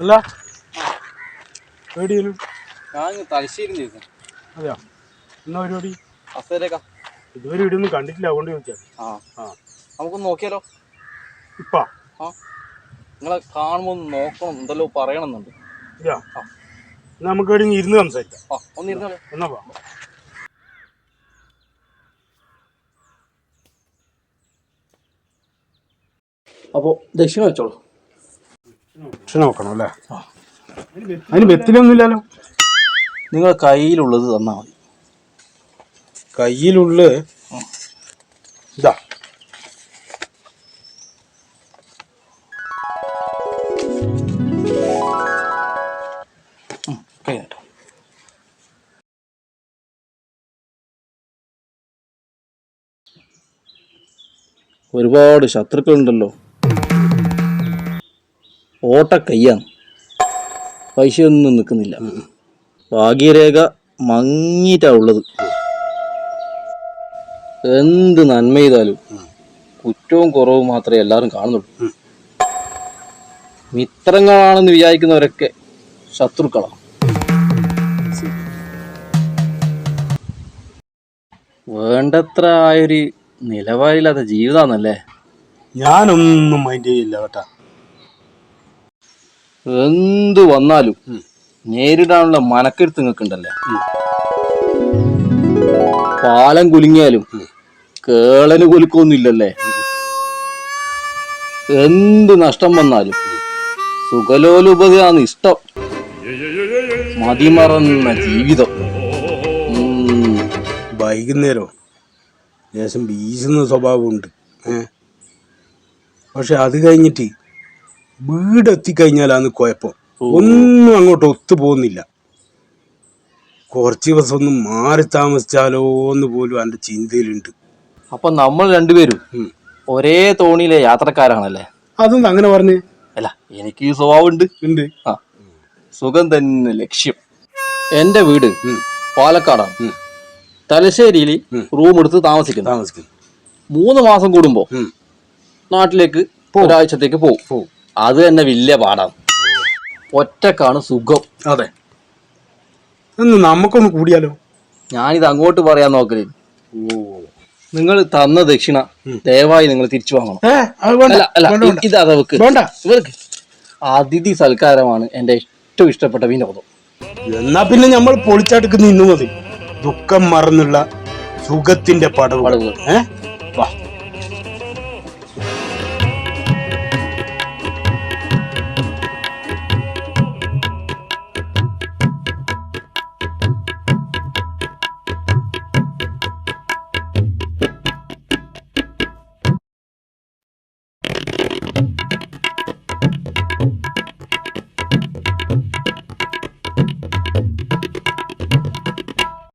അല്ല. ഞാൻ തലശ്ശേരി ചോദിക്കാം അതെയോ? എന്നാ പരിപാടി? അസേരേക്കാ ഇതുവരെ ഇവിടെ ഒന്നും കണ്ടിട്ടില്ല അതുകൊണ്ട് ചോദിച്ചാൽ ആ. നമുക്കൊന്ന് നോക്കിയാലോ? ഇപ്പാ. ആ നിങ്ങളെ കാണുമ്പോൾ നോക്കണം എന്തല്ലോ പറയണമെന്നുണ്ട്. നമുക്ക് ഇരുന്ന് സംസാരിക്കാം. ആ ഒന്ന് ഇരുന്നാലോ എന്നാ വാ. അപ്പോൾ ദക്ഷിണ വെച്ചോളൂ. ദക്ഷിണ നോക്കണം അല്ലേ? അതിന് ബെത്തിലൊന്നുമില്ലല്ലോ. നിങ്ങളെ കയ്യിലുള്ളത് തന്നാൽ മതി. കയ്യിലുള്ള ഇതാ. ഒരുപാട് ശത്രുക്കളുണ്ടല്ലോ. ഓട്ട കയ്യാണ്. ഒന്നും നിൽക്കുന്നില്ല. ഭാഗ്യരേഖ മങ്ങിയിട്ടാണ് ഉള്ളത്. എന്ത് നന്മ ചെയ്താലും കുറ്റവും കുറവും മാത്രമേ എല്ലാവരും കാണുന്നുള്ളൂ. മിത്രങ്ങളാണെന്ന് വിചാരിക്കുന്നവരൊക്കെ ശത്രുക്കളാണ്. വേണ്ടത്ര ആയൊരു നിലവാരമില്ലാത്ത ജീവിതാന്നല്ലേ? ഞാനൊന്നും മൈൻഡ് ചെയ്യില്ല കേട്ടാ. എന്ത് വന്നാലും നേരിടാനുള്ള മനക്കെടുത്ത് നിങ്ങൾക്കുണ്ടല്ലേ? പാലം കുലുങ്ങിയാലും കേളന് കുലുക്കൊന്നുമില്ലല്ലേ? എന്ത് നഷ്ടം വന്നാലും സുഖലോലുപതയാണ് ഇഷ്ടം. മതിമറന്ന ജീവിതം. വൈകുന്നേരം? ലേശം വീശുന്ന സ്വഭാവമുണ്ട്. ഏ? പക്ഷെ അത് കഴിഞ്ഞിട്ട് വീട് വീടെത്തിക്കഴിഞ്ഞാലാണ് കുഴപ്പം ഒന്നും അങ്ങോട്ട് ഒത്തു പോകുന്നില്ല. കുറച്ച് ദിവസം ഒന്നും മാറി താമസിച്ചാലോ എന്ന് പോലും എന്റെ ചിന്തയിലുണ്ട്. അപ്പൊ നമ്മൾ രണ്ടുപേരും ഒരേ തോണിയിലെ യാത്രക്കാരാണല്ലേ? അതൊന്നും അങ്ങനെ പറഞ്ഞ്? അല്ല എനിക്ക് ഈ സ്വഭാവമുണ്ട്. ഉണ്ട്. ആ. സുഖം തന്നെ ലക്ഷ്യം. എന്റെ വീട്. പാലക്കാടാണ്. തലശ്ശേരിയിൽ റൂം എടുത്ത് താമസിക്കുന്നു. താമസിക്കുന്നു. മൂന്ന് മാസം കൂടുമ്പോ നാട്ടിലേക്ക് ഒരാഴ്ചത്തേക്ക് പോകും. അത് തന്നെ വലിയ പാടാണ്. ഒറ്റക്കാണ് സുഖം. അതെ. നമുക്കൊന്ന് കൂടിയാലോ? ഞാനിത് അങ്ങോട്ട് പറയാൻ നോക്കൽ. നിങ്ങൾ തന്ന ദക്ഷിണ ദയവായി നിങ്ങൾ തിരിച്ചു വാങ്ങണം. ഇത് അതവക്ക്. ഇവർക്ക് അതിഥി സൽക്കാരമാണ് എന്റെ ഏറ്റവും ഇഷ്ടപ്പെട്ട വിനോദം. എന്നാ പിന്നെ നമ്മൾ പൊളിച്ചെടുക്കുന്ന ഇന്നു മതി. ദുഃഖം മറന്നുള്ള സുഖത്തിന്റെ പടവുകൾ. ഏഹ് വാ.